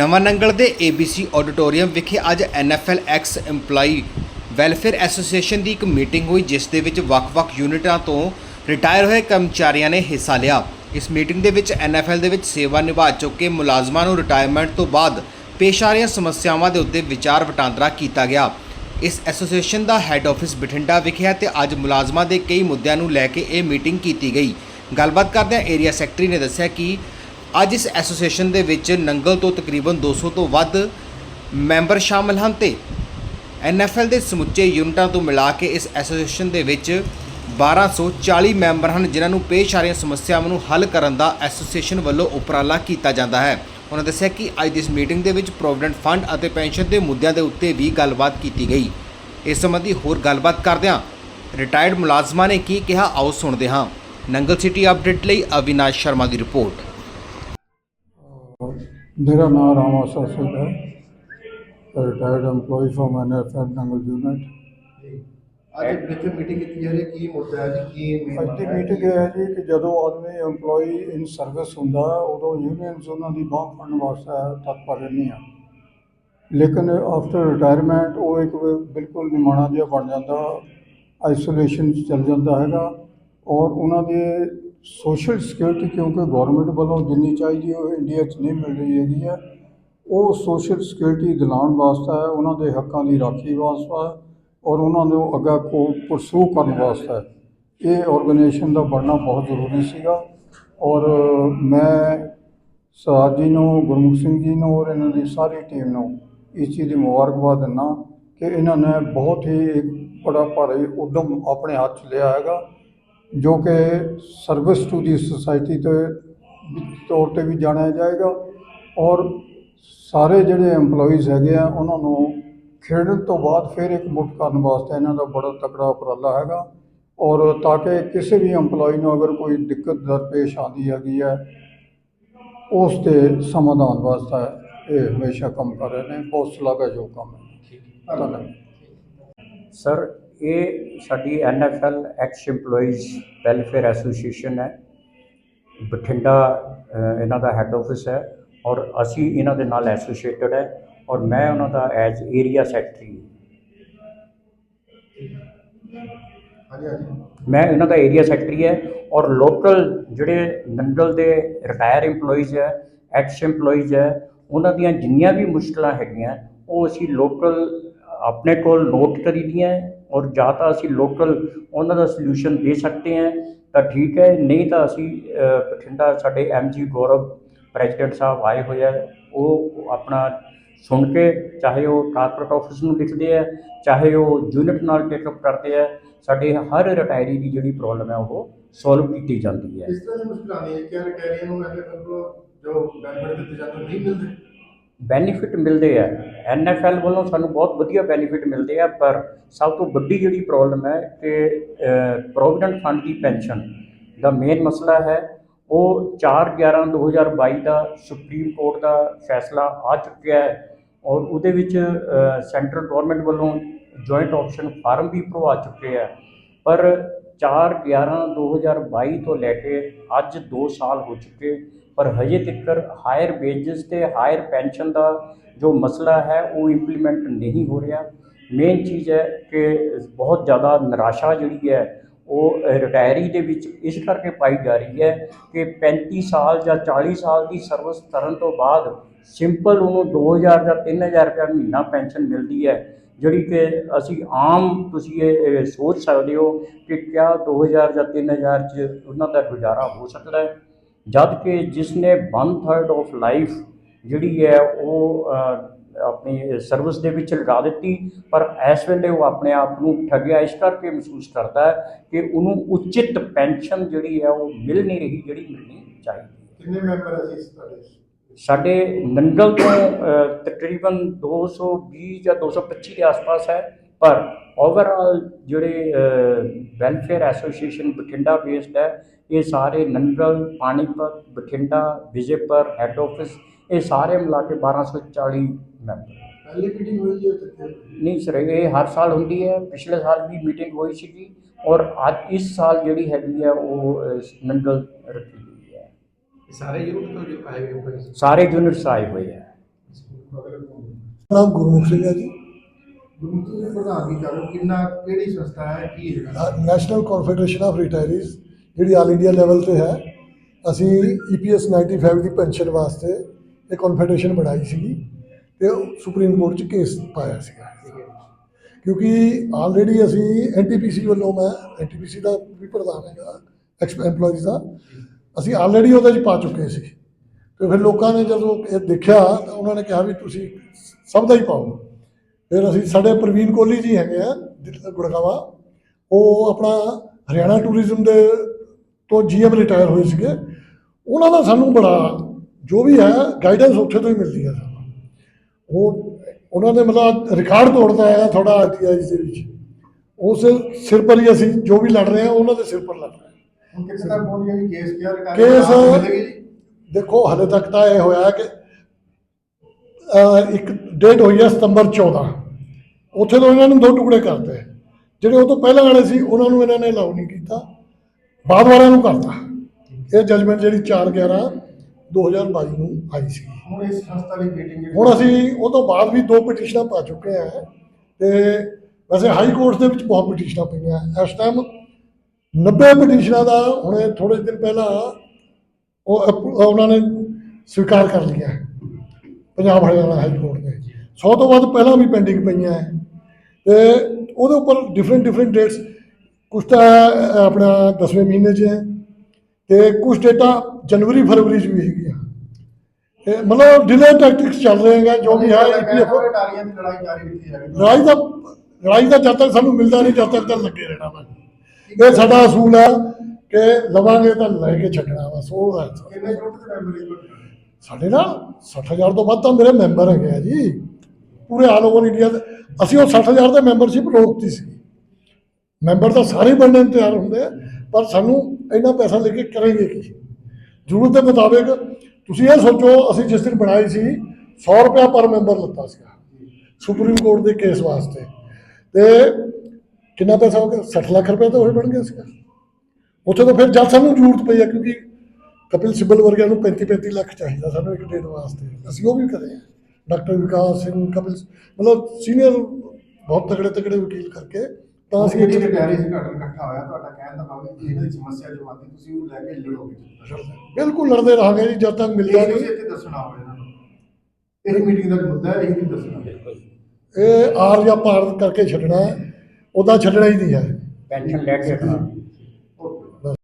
ਨਵਾਂ ਨੰਗਲ ਦੇ ABC auditorium ਵਿਖੇ ਅੱਜ NFL ex EMPLOYE welfare association ਦੀ ਇੱਕ ਮੀਟਿੰਗ ਹੋਈ, ਜਿਸ ਦੇ ਵਿੱਚ ਵੱਖ-ਵੱਖ ਯੂਨਿਟਾਂ ਤੋਂ ਰਿਟਾਇਰ ਹੋਏ ਕਰਮਚਾਰੀਆਂ ਨੇ ਹਿੱਸਾ ਲਿਆ। ਇਸ ਮੀਟਿੰਗ ਦੇ ਵਿੱਚ NFL ਦੇ ਵਿੱਚ ਸੇਵਾ ਨਿਭਾ ਚੁੱਕੇ ਮੁਲਾਜ਼ਮਾਂ ਨੂੰ ਰਿਟਾਇਰਮੈਂਟ ਤੋਂ ਬਾਅਦ ਪੇਸ਼ ਆ ਰਹੀਆਂ ਸਮੱਸਿਆਵਾਂ ਦੇ ਉੱਤੇ ਵਿਚਾਰ ਵਟਾਂਦਰਾ ਕੀਤਾ ਗਿਆ। ਇਸ ਐਸੋਸੀਏਸ਼ਨ ਦਾ ਹੈੱਡ ਆਫਿਸ ਬਠਿੰਡਾ ਵਿਖੇ ਹੈ ਤੇ ਅੱਜ ਮੁਲਾਜ਼ਮਾਂ ਦੇ ਕਈ ਮੁੱਦਿਆਂ ਨੂੰ ਲੈ ਕੇ ਇਹ ਮੀਟਿੰਗ ਕੀਤੀ ਗਈ। ਗੱਲਬਾਤ ਕਰਦਿਆਂ ਏਰੀਆ ਸੈਕਟਰੀ ਨੇ ਦੱਸਿਆ ਕਿ ਅੱਜ ਇਸ ਐਸੋਸੀਏਸ਼ਨ ਦੇ ਵਿੱਚ ਨੰਗਲ ਤੋਂ ਤਕਰੀਬਨ 200 ਤੋਂ ਵੱਧ ਮੈਂਬਰ ਸ਼ਾਮਲ ਹਨ ਤੇ NFL ਦੇ ਸਮੁੱਚੇ ਯੂਨਿਟਾਂ ਤੋਂ ਮਿਲਾ ਕੇ ਇਸ ਐਸੋਸੀਏਸ਼ਨ ਦੇ ਵਿੱਚ 1240 ਮੈਂਬਰ ਹਨ, ਜਿਨ੍ਹਾਂ ਨੂੰ ਪੇਸ਼ ਆ ਰਹੀਆਂ ਸਮੱਸਿਆਵਾਂ ਨੂੰ ਹੱਲ ਕਰਨ ਦਾ ਐਸੋਸੀਏਸ਼ਨ ਵੱਲੋਂ ਉਪਰਾਲਾ ਕੀਤਾ ਜਾਂਦਾ ਹੈ। ਉਹਨਾਂ ਦੱਸਿਆ ਕਿ ਅੱਜ ਦੀ ਇਸ ਮੀਟਿੰਗ ਦੇ ਵਿੱਚ ਪ੍ਰੋਵੀਡੈਂਟ ਫੰਡ ਅਤੇ ਪੈਨਸ਼ਨ ਦੇ ਮੁੱਦਿਆਂ ਦੇ ਉੱਤੇ ਵੀ ਗੱਲਬਾਤ ਕੀਤੀ ਗਈ। ਇਸ ਸੰਬੰਧੀ ਹੋਰ ਗੱਲਬਾਤ ਕਰਦਿਆਂ ਰਿਟਾਇਰਡ ਮੁਲਾਜ਼ਮਾਂ ਨੇ ਕੀ ਕਿਹਾ, ਆਓ ਸੁਣਦੇ ਹਾਂ। ਨੰਗਲ ਸਿਟੀ ਅਪਡੇਟ ਲਈ ਅਵਿਨਾਸ਼ ਸ਼ਰਮਾ ਦੀ ਰਿਪੋਰਟ। ਮੇਰਾ ਨਾਮ ਰਾਮਾ ਸਾਸਦ ਹੈ। Retired EMPLOYE firm NFL Nangal unit ਅੱਜ ਜਿੱਥੇ ਮੀਟਿੰਗ ਕੀਤੀ ਜਾ ਰਹੀ ਹੈ। ਕੀ ਮੁੱਦਾ ਹੈ ਜੀ? ਕੀ ਅੱਜ ਦੀ? ਮੀਟਿੰਗ ਇਹ ਹੈ ਜੀ ਕਿ ਜਦੋਂ ਆਦਮੀ EMPLOYE ਇਨ ਸਰਵਿਸ ਹੁੰਦਾ ਉਦੋਂ ਯੂਨੀਅਨਸ ਉਹਨਾਂ ਦੀ ਬਾਂਹ ਫੜਨ ਵਾਸਤੇ ਤਤਪਰ ਰਹਿੰਦੀਆਂ ਲੇਕਿਨ ਆਫਟਰ ਰਿਟਾਇਰਮੈਂਟ ਉਹ ਇੱਕ ਬਿਲਕੁਲ ਨਿਮਾਣਾ ਜਿਹਾ ਬਣ ਜਾਂਦਾ। ਆਈਸੋਲੇਸ਼ਨ 'ਚ ਚਲ ਜਾਂਦਾ ਹੈਗਾ। ਔਰ ਉਹਨਾਂ ਦੇ ਸੋਸ਼ਲ ਸਿਕਿਉਰਿਟੀ, ਕਿਉਂਕਿ ਗਵਰਨਮੈਂਟ ਵੱਲੋਂ ਜਿੰਨੀ ਚਾਹੀਦੀ ਉਹ ਇੰਡੀਆ 'ਚ ਨਹੀਂ ਮਿਲ ਰਹੀ ਹੈਗੀ ਹੈ। ਉਹ ਸੋਸ਼ਲ ਸਿਕਿਉਰਿਟੀ ਦਿਲਾਉਣ ਵਾਸਤੇ ਹੈ, ਉਹਨਾਂ ਦੇ ਹੱਕਾਂ ਦੀ ਰਾਖੀ ਵਾਸਤੇ ਔਰ ਉਹਨਾਂ ਨੂੰ ਅੱਗਾ ਕੋ ਪਰਸੂ ਕਰਨ ਵਾਸਤੇ ਇਹ ਆਰਗੇਨਾਈਜੇਸ਼ਨ ਦਾ ਬਣਨਾ ਬਹੁਤ ਜ਼ਰੂਰੀ ਸੀਗਾ ਔਰ ਮੈਂ ਸਰਾਜ ਜੀ ਨੂੰ, ਗੁਰਮੁਖ ਸਿੰਘ ਜੀ ਨੂੰ ਔਰ ਇਹਨਾਂ ਦੀ ਸਾਰੀ ਟੀਮ ਨੂੰ ਇਸ ਚੀਜ਼ ਦੀ ਮੁਬਾਰਕਬਾਦ ਦਿੰਦਾ ਕਿ ਇਹਨਾਂ ਨੇ ਬਹੁਤ ਹੀ ਇੱਕ ਬੜਾ ਭਾਰੀ ਉਦਮ ਆਪਣੇ ਹੱਥ 'ਚ ਲਿਆ ਹੈਗਾ। ਜੋ ਕਿ ਸਰਵਿਸ ਟੂ ਦੀ ਸੁਸਾਇਟੀ ਤੇ ਤੌਰ ਤੇ ਵੀ ਜਾਣਿਆ ਜਾਏਗਾ ਔਰ ਸਾਰੇ ਜਿਹੜੇ EMPLOYEES ਹੈਗੇ ਆ ਉਹਨਾਂ ਨੂੰ ਖੇਡਣ ਤੋਂ ਬਾਅਦ ਫਿਰ ਇੱਕ ਮੁੱਠ ਕਰਨ ਵਾਸਤੇ ਇਹਨਾਂ ਦਾ ਬੜਾ ਤਕੜਾ ਉਪਰਾਲਾ ਹੈਗਾ ਔਰ ਤਾਂ ਕਿ ਕਿਸੇ ਵੀ EMPLOYEE ਨੂੰ ਅਗਰ ਕੋਈ ਦਿੱਕਤ ਦਰਪੇਸ਼ ਆਉਂਦੀ ਹੈਗੀ ਹੈ ਉਸ ਦੇ ਸਮਾਧਾਨ ਵਾਸਤੇ ਇਹ ਹਮੇਸ਼ਾ ਕੰਮ ਕਰ ਰਹੇ ਨੇ। ਬਹੁਤ ਸ਼ਲਾਘਾਯੋਗ ਕੰਮ ਹੈ। ਧੰਨਵਾਦ। ਸਰ ਇਹ ਸਾਡੀ NFL ex EMPLOYEES welfare association ਹੈ। ਬਠਿੰਡਾ ਇਹਨਾਂ ਦਾ ਹੈੱਡ ਆਫਿਸ ਹੈ ਔਰ ਅਸੀਂ ਇਹਨਾਂ ਦੇ ਨਾਲ ਐਸੋਸੀਏਟਡ ਹੈ ਔਰ ਮੈਂ ਉਹਨਾਂ ਦਾ ਐਜ਼ ਏਰੀਆ ਸੈਕਟਰੀ ਮੈਂ ਇਹਨਾਂ ਦਾ ਏਰੀਆ ਸੈਕਟਰੀ ਹੈ ਔਰ ਲੋਕਲ ਜਿਹੜੇ ਨੰਗਲ ਦੇ ਰਿਟਾਇਰ EMPLOYEES ਹੈ ਐਕਸ EMPLOYEES ਹੈ ਉਹਨਾਂ ਦੀਆਂ ਜਿੰਨੀਆਂ ਵੀ ਮੁਸ਼ਕਲਾਂ ਹੈਗੀਆਂ ਉਹ ਅਸੀਂ ਲੋਕਲ ਆਪਣੇ ਕੋਲ ਨੋਟ ਕਰੀ ਦੀਆਂ ਔਰ ਜਾਂ ਤਾਂ ਅਸੀਂ ਲੋਕਲ ਉਹਨਾਂ ਦਾ ਸੋਲੂਸ਼ਨ ਦੇ ਸਕਦੇ ਹਾਂ, ਤਾਂ ਠੀਕ ਹੈ, ਨਹੀਂ ਤਾਂ ਅਸੀਂ ਬਠਿੰਡਾ ਸਾਡੇ ਐਮਜੀ ਗੌਰਵ ਪ੍ਰੈਜ਼ੀਡੈਂਟ ਸਾਹਿਬ ਆਏ ਹੋਏ ਆ, ਉਹ ਆਪਣਾ ਸੁਣ ਕੇ ਚਾਹੇ ਉਹ ਕਾਰਪੋਰੇਟ ਆਫਿਸ ਨੂੰ ਲਿਖਦੇ ਆ, ਚਾਹੇ ਉਹ ਯੂਨਿਟ ਨਾਲ ਟੇਕਅਪ ਕਰਦੇ ਆ, ਸਾਡੇ ਹਰ ਰਿਟਾਇਰੀ ਦੀ ਜਿਹੜੀ ਪ੍ਰੋਬਲਮ ਹੈ ਉਹ ਸੋਲਵ ਕੀਤੀ ਜਾਂਦੀ ਹੈ। ਇਸ ਤਰ੍ਹਾਂ ਦੀ ਮੁਸ਼ਕਲ ਆਉਂਦੀ ਹੈ ਕਿ ਰਿਟਾਇਰੀਆਂ ਨੂੰ ਐਨਐਫਐਲ ਜੋ ਬੈਨੀਫਿਟ ਦਿੱਤੇ ਜਾਂਦੇ ਨਹੀਂ ਮਿਲਦੇ? ਬੈਨੀਫਿਟ ਮਿਲਦੇ ਆ। ਐਨਐਫਐਲ ਵੱਲੋਂ ਸਾਨੂੰ ਬਹੁਤ ਵਧੀਆ ਬੈਨੀਫਿਟ ਮਿਲਦੇ ਆ, ਪਰ ਸਭ ਤੋਂ ਵੱਡੀ ਜਿਹੜੀ ਪ੍ਰੋਬਲਮ ਹੈ ਕਿ ਪ੍ਰੋਵੀਡੈਂਟ ਫੰਡ ਦੀ ਪੈਨਸ਼ਨ ਦਾ ਮੇਨ ਮਸਲਾ ਹੈ। ਉਹ 4/11/2022 ਦਾ ਸੁਪਰੀਮ ਕੋਰਟ ਦਾ ਫੈਸਲਾ ਆ ਚੁੱਕਿਆ ਹੈ ਔਰ ਉਹਦੇ ਵਿੱਚ ਸੈਂਟਰਲ ਗਵਰਨਮੈਂਟ ਵੱਲੋਂ ਜੁਆਇੰਟ ਆਪਸ਼ਨ ਫਾਰਮ ਵੀ ਭਰਵਾ ਚੁੱਕੇ ਆ। ਪਰ 4/11/2022 ਤੋਂ ਲੈ ਕੇ ਅੱਜ 2 ਸਾਲ ਹੋ ਚੁੱਕੇ। ਪਰ ਹਜੇ ਤੱਕ ਹਾਇਰ ਵੇਜਸ ਤੇ ਹਾਇਰ ਪੈਨਸ਼ਨ ਦਾ ਜੋ ਮਸਲਾ ਹੈ, ਉਹ ਇੰਪਲੀਮੈਂਟ ਨਹੀਂ ਹੋ ਰਿਹਾ। ਮੇਨ ਚੀਜ਼ ਹੈ ਕਿ ਬਹੁਤ ਜ਼ਿਆਦਾ ਨਿਰਾਸ਼ਾ ਜਿਹੜੀ ਹੈ, ਉਹ ਰਿਟਾਇਰੀ ਦੇ ਵਿੱਚ ਇਸ ਕਰਕੇ ਪਾਈ ਜਾ ਰਹੀ ਹੈ ਕਿ 35 ਸਾਲ ਜਾਂ 40 ਸਾਲ ਦੀ ਸਰਵਿਸ ਕਰਨ ਤੋਂ ਬਾਅਦ ਸਿੰਪਲ ਉਹਨੂੰ 2000 ਜਾਂ 3000 ਰੁਪਏ ਮਹੀਨਾ ਪੈਨਸ਼ਨ ਮਿਲਦੀ ਹੈ, ਜਿਹੜੀ ਕਿ ਅਸੀਂ ਆਮ ਤੁਸੀਂ ਇਹ ਇਹ ਸੋਚ ਸਕਦੇ ਹੋ ਕਿ ਕਿਆ 2000 ਜਾਂ 3000 ਚ ਉਹਨਾਂ ਦਾ ਗੁਜ਼ਾਰਾ ਹੋ ਸਕਦਾ ਹੈ। ਜਦ ਕਿ ਜਿਸ ਨੇ 1/3 ਆਫ ਲਾਈਫ ਜਿਹੜੀ ਹੈ ਉਹ ਆਪਣੀ ਸਰਵਿਸ ਦੇ ਵਿੱਚ ਲਗਾ ਦਿੱਤੀ ਪਰ ਇਸ ਵੇਲੇ ਉਹ ਆਪਣੇ ਆਪ ਨੂੰ ਠੱਗਿਆ। ਇਸ ਕਰਕੇ ਮਹਿਸੂਸ ਕਰਦਾ ਹੈ ਕਿ ਉਹਨੂੰ ਉਚਿਤ ਪੈਨਸ਼ਨ ਜਿਹੜੀ ਹੈ ਉਹ ਮਿਲ ਨਹੀਂ ਰਹੀ ਜਿਹੜੀ ਮਿਲਣੀ ਚਾਹੀਦੀ ਕਿੰਨੇ ਮੈਂਬਰ ਜੀ ਇਸ ਤੁਹਾਡੇ? ਸਾਡੇ ਨੰਗਲ ਤੋਂ ਤਕਰੀਬਨ 220 ਜਾਂ 225 ਦੇ ਆਸ-ਪਾਸ ਹੈ ਪਰ ਓਵਰਆਲ ਜਿਹੜੇ ਵੈਲਫੇਅਰ ਐਸੋਸੀਏਸ਼ਨ ਬਠਿੰਡਾ ਬੇਸਡ ਹੈ ਇਹ ਸਾਰੇ ਨੰਗਲ ਪਾਣੀਪਤ ਬਠਿੰਡਾ ਵਿਜੇਪੁਰ ਹੈੱਡ ਆਫਿਸ ਇਹ ਸਾਰੇ ਮਿਲਾ ਕੇ 1240 ਮੈਂਬਰ ਪਹਿਲੀ ਮੀਟਿੰਗ ਹੋਈ ਹੈ ਉੱਥੇ ਨਹੀਂ ਸਰ ਇਹ ਹਰ ਸਾਲ ਹੁੰਦੀ ਹੈ। ਪਿਛਲੇ ਸਾਲ ਵੀ ਮੀਟਿੰਗ ਹੋਈ ਸੀਗੀ ਔਰ ਅੱਜ ਇਸ ਸਾਲ ਜਿਹੜੀ ਹੈਗੀ ਹੈ ਉਹ ਅ, ਨੰਗਲ ਰੱਖੀ ਗਈ ਹੈ। ਸਾਰੇ ਯੂਨਿਟ ਤੋਂ ਜੋ ਆਏ ਹੋਏ ਸਾਰੇ ਯੂਨਿਟਸ ਆਏ ਹੋਏ ਹੈ। ਨਾਮ ਗੁਰਮੁਖ ਸਿੰਘ ਜੀ। ਗੁਰਮੁਖ ਜੀ ਪ੍ਰਧਾਨ ਕੀ ਕਰ, ਕਿੰਨਾ, ਕਿਹੜੀ ਸੰਸਥਾ ਹੈ, ਕੀ ਹੈਗਾ ਨੈਸ਼ਨਲ ਕਨਫੈਡਰੇਸ਼ਨ ਆਫ ਰਿਟਾਇਰੀਜ਼ ਜਿਹੜੀ ਆਲ ਇੰਡੀਆ ਲੈਵਲ ਤੇ ਹੈ, ਅਸੀਂ E ਈਪੀਐਸ 95 ਦੀ ਪੈਨਸ਼ਨ ਵਾਸਤੇ ਇਹ ਕਨਫੈਡਰੇਸ਼ਨ ਬਣਾਈ ਸੀਗੀ ਤੇ ਸੁਪਰੀਮ ਕੋਰਟ 'ਚ ਕੇਸ ਪਾਇਆ ਸੀਗਾ। ਕਿਉਂਕਿ ਆਲਰੇਡੀ ਅਸੀਂ ਐਨਟੀਪੀਸੀ ਵੱਲੋਂ ਮੈਂ ਐਨਟੀਪੀਸੀ ਦਾ ਵੀ ਪ੍ਰਧਾਨ ਹੈਗਾ ਐਕਸ EMPLOYEES ਦਾ, ਅਸੀਂ ਆਲਰੇਡੀ ਉਹਦੇ 'ਚ ਪਾ ਚੁੱਕੇ ਸੀ। ਤੇ ਫਿਰ ਲੋਕਾਂ ਨੇ ਜਦੋਂ ਇਹ ਦੇਖਿਆ ਤਾਂ ਉਹਨਾਂ ਨੇ ਕਿਹਾ ਵੀ ਤੁਸੀਂ ਸਭ ਦਾ ਹੀ ਪਾਓ। ਫਿਰ ਅਸੀਂ ਸਾਡੇ ਪ੍ਰਵੀਨ ਕੋਹਲੀ ਜੀ ਹੈਗੇ ਆ ਗੁੜਗਾਵਾਂ ਉਹ ਆਪਣਾ ਹਰਿਆਣਾ ਟੂਰਿਜ਼ਮ ਦੇ ਤੋਂ ਜੀਐਮ ਰਿਟਾਇਰ ਹੋਏ ਸੀਗੇ। ਉਹਨਾਂ ਦਾ ਸਾਨੂੰ ਬੜਾ ਜੋ ਵੀ ਹੈ ਗਾਈਡੈਂਸ ਉੱਥੇ ਤੋਂ ਹੀ ਮਿਲਦੀ ਹੈ ਸਾਨੂੰ। ਉਹ ਉਹਨਾਂ ਨੇ ਮਤਲਬ ਰਿਕਾਰਡ ਤੋੜਦਾ ਹੈ ਥੋੜਾ ਆਰਟੀਆਈ ਦੇ ਵਿੱਚ। ਉਸ ਸਿਰ ਪਰ ਹੀ ਅਸੀਂ ਜੋ ਵੀ ਲੜ ਰਹੇ ਹਾਂ ਉਹਨਾਂ ਦੇ ਸਿਰ ਪਰ ਲੜ ਰਹੇ ਹਾਂ। ਕੇਸ ਦੇਖੋ ਹਲੇ ਤੱਕ ਤਾਂ ਇਹ ਹੋਇਆ ਕਿ ਇੱਕ ਡੇਟ ਹੋਈ ਹੈ ਸਤੰਬਰ 14 ਉੱਥੇ ਤੋਂ ਇਹਨਾਂ ਨੂੰ ਦੋ ਟੁਕੜੇ ਕਰਤੇ। ਜਿਹੜੇ ਉਹ ਤੋਂ ਪਹਿਲਾਂ ਵਾਲੇ ਸੀ ਉਹਨਾਂ ਨੂੰ ਇਹਨਾਂ ਨੇ ਅਲਾਉ ਨਹੀਂ ਕੀਤਾ। ਬਾਅਦ ਵਾਲਿਆਂ ਨੂੰ ਕਰਤਾ। ਇਹ ਜਜਮੈਂਟ ਜਿਹੜੀ 4 11 2022 ਨੂੰ ਆਈ ਸੀ। ਹੁਣ ਇਸ ਸੰਸਥਾ ਦੀ ਮੀਟਿੰਗ ਹੁਣ ਅਸੀਂ ਉਹ ਤੋਂ ਬਾਅਦ ਵੀ ਦੋ ਪਟੀਸ਼ਨਾਂ ਪਾ ਚੁੱਕੇ ਆ ਤੇ ਵੈਸੇ ਹਾਈ ਕੋਰਟ ਦੇ ਵਿੱਚ ਬਹੁਤ ਪਟੀਸ਼ਨਾਂ ਪਈਆਂ। ਇਸ ਟਾਈਮ 90 ਪਟੀਸ਼ਨਾਂ ਦਾ ਹੁਣੇ ਥੋੜੇ ਦਿਨ ਪਹਿਲਾਂ ਉਹ ਉਹਨਾਂ ਨੇ ਸਵੀਕਾਰ ਕਰ ਲਿਆ। ਪੰਜਾਬ ਹਰਿਆਣਾ ਹਾਈ ਕੋਰਟ ਨੇ। 100 ਤੋਂ ਵੱਧ ਪਹਿਲਾਂ ਵੀ ਪੈਂਡਿੰਗ ਪਈਆਂ। ਹੈ ਤੇ ਉਹਦੇ ਉੱਪਰ ਡਿਫਰੈਂਟ ਡਿਫਰੈਂਟ ਡੇਟਸ ਕੁਝ ਤਾਂ ਆਪਣਾ 10ਵੇਂ ਮਹੀਨੇ 'ਚ ਹੈ। ਤੇ ਕੁਝ ਡੇਟਾਂ ਜਨਵਰੀ ਫਰਵਰੀ 'ਚ ਵੀ ਹੈਗੀਆਂ। ਤੇ ਮਤਲਬ ਡਿਲੇ ਟੈਕਟਿਕਸ ਚੱਲ ਰਹੇ ਹੈਗੇ ਜੋ ਵੀ ਹੈ ਦੀ ਲੜਾਈ ਜਾਰੀ ਰੱਖੀ ਜਾਏਗੀ ਲੜਾਈ ਦਾ ਲੜਾਈ ਦਾ ਜਦ ਤੱਕ ਸਾਨੂੰ ਮਿਲਦਾ ਨਹੀਂ ਜਦ ਤੱਕ ਤਾਂ ਲੱਗੇ ਰਹਿਣਾ ਵਾ। ਇਹ ਸਾਡਾ ਅਸੂਲ ਹੈ ਕਿ ਲਵਾਂਗੇ ਤਾਂ ਲੈ ਕੇ ਛੱਡਣਾ ਵਾ ਸੋ ਹੈ ਕਿੰਨੇ ਜੁੱਟ ਦੇ ਮੈਂਬਰ? ਸਾਡੇ ਨਾਲ 60000 ਤੋਂ ਵੱਧ ਤਾਂ ਮੇਰੇ ਮੈਂਬਰ ਹੈਗੇ ਆ ਜੀ। ਪੂਰੇ ਆਲ ਓਵਰ ਇੰਡੀਆ ਦੇ ਅਸੀਂ ਉਹ 60000 ਦੇ ਮੈਂਬਰਸ਼ਿਪ ਰੋਕਤੀ ਸੀ। ਮੈਂਬਰ ਤਾਂ ਸਾਰੇ ਬਣਨ ਨੂੰ ਤਿਆਰ ਹੁੰਦੇ ਆ, ਪਰ ਸਾਨੂੰ ਇੰਨਾ ਪੈਸਾ ਲੈ ਕੇ ਕਰਾਂਗੇ ਕੀ? ਜ਼ਰੂਰਤ ਦੇ ਮੁਤਾਬਿਕ ਤੁਸੀਂ ਇਹ ਸੋਚੋ, ਅਸੀਂ ਜਿਸ ਦਿਨ ਬਣਾਈ ਸੀ 100 ਰੁਪਇਆ ਪਰ ਮੈਂਬਰ ਲੱਤਾ ਸੀਗਾ ਸੁਪਰੀਮ ਕੋਰਟ ਦੇ ਕੇਸ ਵਾਸਤੇ। ਤੇ ਕਿੰਨਾ ਪੈਸਾ ਹੋ ਗਿਆ? 60 ਲੱਖ ਰੁਪਏ ਤਾਂ ਹੋਏ ਬਣ ਗਿਆ ਸੀਗਾ। ਉੱਥੇ ਤਾਂ ਫਿਰ ਜਦ ਸਾਨੂੰ ਜ਼ਰੂਰਤ ਪਈ ਆ, ਕਿਉਂਕਿ ਕਪਿਲ ਸਿੱਬਲ ਵਰਗਿਆਂ ਨੂੰ 35 35 ਲੱਖ ਚਾਹੀਦਾ ਸਾਨੂੰ ਇੱਕ ਡੇਟ ਵਾਸਤੇ। ਅਸੀਂ ਉਹ ਵੀ ਕਰੇ ਆ। ਡਾਕਟਰ ਵਿਕਾਸ ਸਿੰਘ ਕਪਿਲ ਮਤਲਬ ਸੀਨੀਅਰ ਬਹੁਤ ਤਗੜੇ ਤਗੜੇ ਵਕੀਲ ਕਰਕੇ ਤਾਂ ਅਸੀਂ ਇੱਥੇ ਰਿਟਾਇਰੀ ਸੰਗਠਨ ਇਕੱਠਾ ਹੋਇਆ ਤੁਹਾਡਾ ਕਹਿਣ ਦਾ ਭਾਵ ਹੈ ਕਿ ਸਮੱਸਿਆ ਜੋ ਆਉਂਦੀ ਤੁਸੀਂ ਉਹ ਲੈ ਕੇ ਲੜੋਗੇ ਬਿਲਕੁਲ ਲੜਦੇ ਰਹਾਂਗੇ ਜੀ ਜਦ ਤੱਕ ਮਿਲਦਾ ਨਹੀਂ। ਇੱਥੇ ਦੱਸਣਾ ਹੋਵੇ ਇਹਨਾਂ ਨੂੰ। ਇਹ ਮੀਟਿੰਗ ਦਾ ਮੁੱਦਾ ਹੈ ਇਹ ਨਹੀਂ ਦੱਸਣਾ। ਇਹ ਆਰ ਜਾਂ ਪਾਰ ਕਰਕੇ ਛੱਡਣਾ ਹੈ ਉਹਦਾ ਛੱਡਣਾ ਹੀ ਨਹੀਂ ਹੈ। ਪੈਨਸ਼ਨ ਲੈ ਕੇ